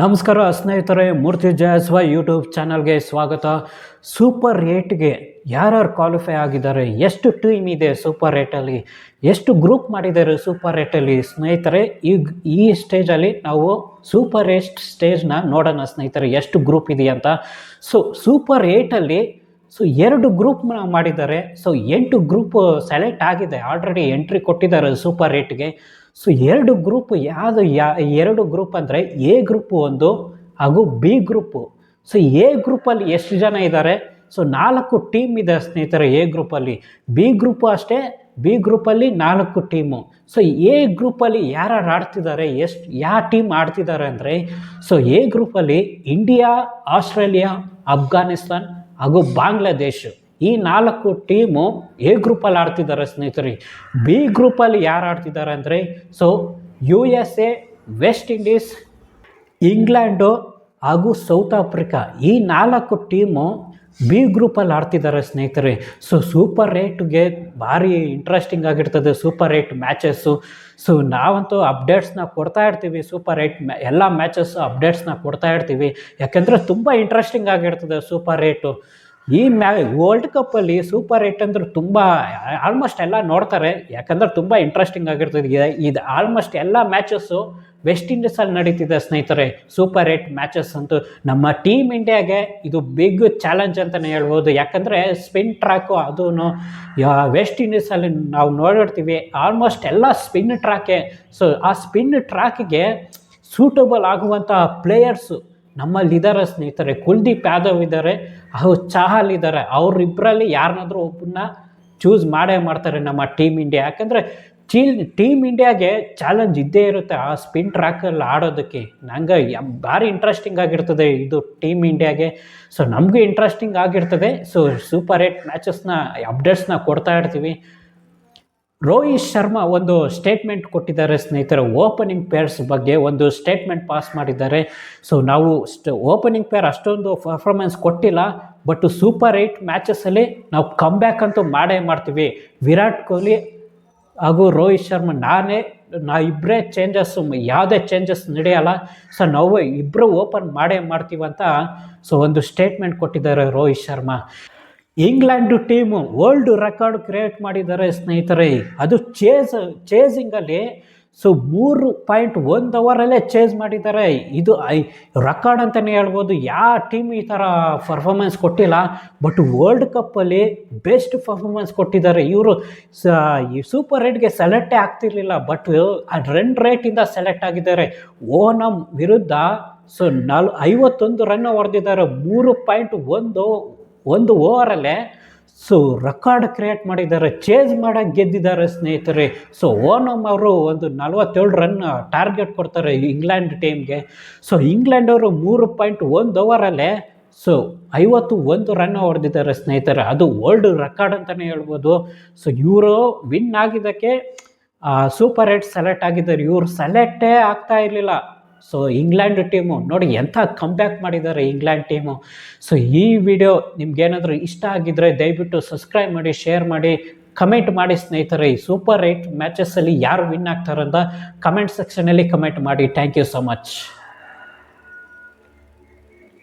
ನಮಸ್ಕಾರ, ಸ್ನೇಹಿತರೆ. ಮೂರ್ತಿ ಜಯಸ್ವ ಯೂಟ್ಯೂಬ್ ಚಾನಲ್ಗೆ ಸ್ವಾಗತ. ಸೂಪರ್ ಏಟ್ಗೆ ಯಾರ್ಯಾರು ಕ್ವಾಲಿಫೈ ಆಗಿದ್ದಾರೆ, ಎಷ್ಟು ಟೀಮ್ ಇದೆ ಸೂಪರ್ ಏಟಲ್ಲಿ ಎಷ್ಟು ಗ್ರೂಪ್ ಮಾಡಿದ್ದಾರೆ ಸೂಪರ್ ಏಟಲ್ಲಿ ಸ್ನೇಹಿತರೆ ಈ ಈ ಸ್ಟೇಜಲ್ಲಿ ನಾವು ಸೂಪರ್ ಏಟ್ ಸ್ಟೇಜ್ನ ನೋಡೋಣ ಸ್ನೇಹಿತರೆ, ಎಷ್ಟು ಗ್ರೂಪ್ ಇದೆಯಂತ ಸೊ, ಸೂಪರ್ ಏಟಲ್ಲಿ ಸೊ, ಎರಡು ಗ್ರೂಪ್ ಮಾಡಿದ್ದಾರೆ. ಸೊ, ಎಂಟು ಗ್ರೂಪ್ ಸೆಲೆಕ್ಟ್ ಆಗಿದೆ. ಆಲ್ರೆಡಿ ಎಂಟ್ರಿ ಕೊಟ್ಟಿದ್ದಾರೆ ಸೂಪರ್ ಏಟ್ಗೆ ಸೊ ಎರಡು ಗ್ರೂಪ್ ಯಾವುದು ಯಾ, ಎರಡು ಗ್ರೂಪ್ ಅಂದರೆ ಎ ಗ್ರೂಪ್ ಒಂದು, ಹಾಗೂ ಬಿ ಗ್ರೂಪು ಸೊ ಎ ಗ್ರೂಪಲ್ಲಿ ಎಷ್ಟು ಜನ ಇದ್ದಾರೆ ಸೊ ನಾಲ್ಕು ಟೀಮ್ ಇದೆ ಸ್ನೇಹಿತರೆ ಎ ಗ್ರೂಪಲ್ಲಿ ಬಿ ಗ್ರೂಪು ಅಷ್ಟೇ ಬಿ ಗ್ರೂಪಲ್ಲಿ ನಾಲ್ಕು ಟೀಮು ಸೊ ಎ ಗ್ರೂಪಲ್ಲಿ ಯಾರ್ಯಾರು ಆಡ್ತಿದ್ದಾರೆ, ಎಷ್ಟು ಯಾವ ಟೀಮ್ ಆಡ್ತಿದ್ದಾರೆ ಅಂದರೆ ಸೊ ಎ ಗ್ರೂಪಲ್ಲಿ ಇಂಡಿಯಾ ಆಸ್ಟ್ರೇಲಿಯಾ ಅಫ್ಘಾನಿಸ್ತಾನ್ ಹಾಗೂ ಬಾಂಗ್ಲಾದೇಶ್ ಈ ನಾಲ್ಕು ಟೀಮು ಎ ಗ್ರೂಪಲ್ಲಿ ಆಡ್ತಿದ್ದಾರೆ ಸ್ನೇಹಿತರೆ. ಬಿ ಗ್ರೂಪಲ್ಲಿ ಯಾರು ಆಡ್ತಿದ್ದಾರೆ ಅಂದರೆ so U S A West Indies England ಹಾಗೂ ಸೌತ್ ಆಫ್ರಿಕಾ ಈ ನಾಲ್ಕು ಟೀಮು ಬಿ ಗ್ರೂಪಲ್ಲಿ ಆಡ್ತಿದ್ದಾರೆ ಸ್ನೇಹಿತರೆ. ಸೊ ಸೂಪರ್ ಏಟ್ಗೆ ಭಾರಿ ಇಂಟ್ರೆಸ್ಟಿಂಗ್ ಆಗಿರ್ತದೆ ಸೂಪರ್ ಏಟ್ ಮ್ಯಾಚಸ್ಸು ಸೊ ನಾವಂತೂ ಅಪ್ಡೇಟ್ಸ್ನ ಕೊಡ್ತಾ ಇರ್ತೀವಿ ಸೂಪರ್ ಏಟ್ ಮ್ಯಾ ಎಲ್ಲ ಮ್ಯಾಚಸ್ಸು ಅಪ್ಡೇಟ್ಸ್ನ ಕೊಡ್ತಾ ಇರ್ತೀವಿ. ಯಾಕೆಂದರೆ ತುಂಬ ಇಂಟ್ರೆಸ್ಟಿಂಗ್ ಆಗಿರ್ತದೆ ಸೂಪರ್ ಏಟು ಈ ಮ್ಯಾ ವರ್ಲ್ಡ್ ಕಪ್ಪಲ್ಲಿ ಸೂಪರ್ ಏಟ್ ಅಂದ್ರೆ ತುಂಬ ಆಲ್ಮೋಸ್ಟ್ ಎಲ್ಲ ನೋಡ್ತಾರೆ. ಯಾಕಂದ್ರೆ ತುಂಬ ಇಂಟ್ರೆಸ್ಟಿಂಗ್ ಆಗಿರ್ತದೆ. ಇದು- ಆಲ್ಮೋಸ್ಟ್ ಎಲ್ಲ ಮ್ಯಾಚಸ್ಸು ವೆಸ್ಟ್ ಇಂಡೀಸಲ್ಲಿ ನಡೀತಿದೆ ಸ್ನೇಹಿತರೆ. ಸೂಪರ್ ಏಟ್ ಮ್ಯಾಚಸ್ ಅಂತೂ. ನಮ್ಮ ಟೀಮ್ ಇಂಡಿಯಾಗೆ ಇದು ಬಿಗ್ ಚಾಲೆಂಜ್ ಅಂತಲೇ ಹೇಳ್ಬೋದು. ಯಾಕಂದರೆ ಸ್ಪಿನ್ ಟ್ರ್ಯಾಕು ಅದೂ ವೆಸ್ಟ್ ಇಂಡೀಸಲ್ಲಿ ನಾವು ನೋಡಿರ್ತೀವಿ ಆಲ್ಮೋಸ್ಟ್ ಎಲ್ಲ ಸ್ಪಿನ್ ಟ್ರ್ಯಾಕೆ ಸೊ ಆ ಸ್ಪಿನ್ ಟ್ರ್ಯಾಕಿಗೆ ಸೂಟಬಲ್ ಆಗುವಂಥ ಪ್ಲೇಯರ್ಸು ನಮ್ಮಲ್ಲಿ ಇದ್ದಾರೆ ಸ್ನೇಹಿತರೆ, ಕುಲ್ದೀಪ್ ಯಾದವ್ ಇದ್ದಾರೆ ಅವ್ರು ಚಾಹಲ್ ಇದ್ದಾರೆ ಅವರಿಬ್ಬರಲ್ಲಿ ಯಾರನ್ನಾದ್ರೂ ಒಬ್ಬನ್ನ ಚೂಸ್ ಮಾಡೇ ಮಾಡ್ತಾರೆ ನಮ್ಮ ಟೀಮ್ ಇಂಡಿಯಾ ಯಾಕಂದರೆ ಚೀಲ್ ಟೀಮ್ ಇಂಡಿಯಾಗೆ ಚಾಲೆಂಜ್ ಇದ್ದೇ ಇರುತ್ತೆ ಆ ಸ್ಪಿನ್ ಟ್ರ್ಯಾಕಲ್ಲಿ ಆಡೋದಕ್ಕೆ. ನಂಗೆ ಭಾರಿ ಇಂಟ್ರೆಸ್ಟಿಂಗ್ ಆಗಿರ್ತದೆ ಇದು ಟೀಮ್ ಇಂಡಿಯಾಗೆ ಸೊ ನಮಗೂ ಇಂಟ್ರೆಸ್ಟಿಂಗ್ ಆಗಿರ್ತದೆ. ಸೊ ಸೂಪರ್ ಏಟ್ ಮ್ಯಾಚಸ್ನ ಅಪ್ಡೇಟ್ಸ್ನ ಕೊಡ್ತಾ ಇರ್ತೀವಿ. ರೋಹಿತ್ ಶರ್ಮಾ ಒಂದು ಸ್ಟೇಟ್ಮೆಂಟ್ ಕೊಟ್ಟಿದ್ದಾರೆ ಸ್ನೇಹಿತರೆ. ಓಪನಿಂಗ್ ಪೇರ್ಸ್ ಬಗ್ಗೆ ಒಂದು ಸ್ಟೇಟ್ಮೆಂಟ್ ಪಾಸ್ ಮಾಡಿದ್ದಾರೆ. ಸೊ ನಾವು ಓಪನಿಂಗ್ ಪೇರ್ ಅಷ್ಟೊಂದು ಪರ್ಫಾರ್ಮೆನ್ಸ್ ಕೊಟ್ಟಿಲ್ಲ. ಬಟ್ ಸೂಪರ್ ಏಯ್ಟ್ ಮ್ಯಾಚಸ್ಸಲ್ಲಿ ನಾವು ಕಮ್ ಬ್ಯಾಕ್ ಅಂತೂ ಮಾಡೇ ಮಾಡ್ತೀವಿ. ವಿರಾಟ್ ಕೊಹ್ಲಿ ಹಾಗೂ ರೋಹಿತ್ ಶರ್ಮಾ ನಾನೇ, ನಾ ಇಬ್ಬರೇ ಚೇಂಜಸ್ಸು ಯಾವುದೇ ಚೇಂಜಸ್ ನಡೆಯಲ್ಲ. ಸೊ ನಾವು ಇಬ್ಬರು ಓಪನ್ ಮಾಡೇ ಮಾಡ್ತೀವಂತ ಸೊ ಒಂದು ಸ್ಟೇಟ್ಮೆಂಟ್ ಕೊಟ್ಟಿದ್ದಾರೆ Rohit Sharma. England team world record create ಮಾಡಿದ್ದಾರೆ ಸ್ನೇಹಿತರೆ. ಅದು ಚೇಸ್ ಚೇಸಿಂಗಲ್ಲಿ ಸೊ ಮೂರು ಪಾಯಿಂಟ್ ಒಂದು ಅವರಲ್ಲೇ ಚೇಸ್ ಮಾಡಿದ್ದಾರೆ. ಇದು ಐ ರೆಕಾರ್ಡ್ ಅಂತಲೇ ಹೇಳ್ಬೋದು. ಯಾವ ಟೀಮ್ ಈ ಥರ ಪರ್ಫಾರ್ಮೆನ್ಸ್ ಕೊಟ್ಟಿಲ್ಲ. ಬಟ್ ವರ್ಲ್ಡ್ ಕಪ್ಪಲ್ಲಿ ಬೆಸ್ಟ್ ಪರ್ಫಾರ್ಮೆನ್ಸ್ ಕೊಟ್ಟಿದ್ದಾರೆ. ಇವರು ಸ, ಈ ಸೂಪರ್ ರೇಟ್ಗೆ ಸೆಲೆಕ್ಟೇ ಆಗ್ತಿರ್ಲಿಲ್ಲ. ಬಟ್ ಆ ರನ್ ರೇಟಿಂದ ಸೆಲೆಕ್ಟ್ ಆಗಿದ್ದಾರೆ. ಓನಮ್ ವಿರುದ್ಧ ಸೊ ನಾಲ್, ಐವತ್ತೊಂದು ರನ್ ಹೊಡೆದಿದ್ದಾರೆ. ಮೂರು ಪಾಯಿಂಟ್ ಒಂದು ಒಂದು ಓವರಲ್ಲೇ, ಸೊ ರೆಕಾರ್ಡ್ ಕ್ರಿಯೇಟ್ ಮಾಡಿದ್ದಾರೆ ಚೇಸ್ ಮಾಡೋಕ್ಕೆ ಗೆದ್ದಿದ್ದಾರೆ ಸ್ನೇಹಿತರೆ. ಸೊ ಓನಮ್ ಅವರು ಒಂದು ನಲವತ್ತೇಳು ರನ್ ಟಾರ್ಗೆಟ್ ಕೊಡ್ತಾರೆ ಇಂಗ್ಲೆಂಡ್ ಟೀಮ್ಗೆ ಸೊ ಇಂಗ್ಲೆಂಡ್ ಅವರು ಮೂರು ಪಾಯಿಂಟ್ ಒಂದು ಓವರಲ್ಲೇ ಸೊ ಐವತ್ತು ಒಂದು ರನ್ ಹೊಡೆದಿದ್ದಾರೆ ಸ್ನೇಹಿತರೆ. ಅದು ವರ್ಲ್ಡ್ ರೆಕಾರ್ಡ್ ಅಂತಲೇ ಹೇಳ್ಬೋದು. ಸೊ ಇವರು ವಿನ್ ಆಗಿದ್ದಕ್ಕೆ ಸೂಪರ್ ಏಟ್ ಸೆಲೆಕ್ಟ್ ಆಗಿದ್ದಾರೆ. ಇವರು ಸೆಲೆಕ್ಟೇ ಆಗ್ತಾ ಇರಲಿಲ್ಲ. ಸೊ ಇಂಗ್ಲೆಂಡ್ ಟೀಮು ನೋಡಿ ಎಂಥ ಕಂಬ್ಯಾಕ್ ಮಾಡಿದ್ದಾರೆ ಇಂಗ್ಲೆಂಡ್ ಟೀಮು ಸೊ ಈ ವಿಡಿಯೋ ನಿಮ್ಗೇನಾದರೂ ಇಷ್ಟ ಆಗಿದ್ದರೆ ದಯವಿಟ್ಟು ಸಬ್ಸ್ಕ್ರೈಬ್ ಮಾಡಿ ಶೇರ್ ಮಾಡಿ ಕಮೆಂಟ್ ಮಾಡಿ ಸ್ನೇಹಿತರೆ. ಈ ಸೂಪರ್ ಏಟ್ ಮ್ಯಾಚಸ್ಸಲ್ಲಿ ಯಾರು ವಿನ್ ಆಗ್ತಾರಂತ ಕಮೆಂಟ್ ಸೆಕ್ಷನಲ್ಲಿ ಕಮೆಂಟ್ ಮಾಡಿ. Thank you so much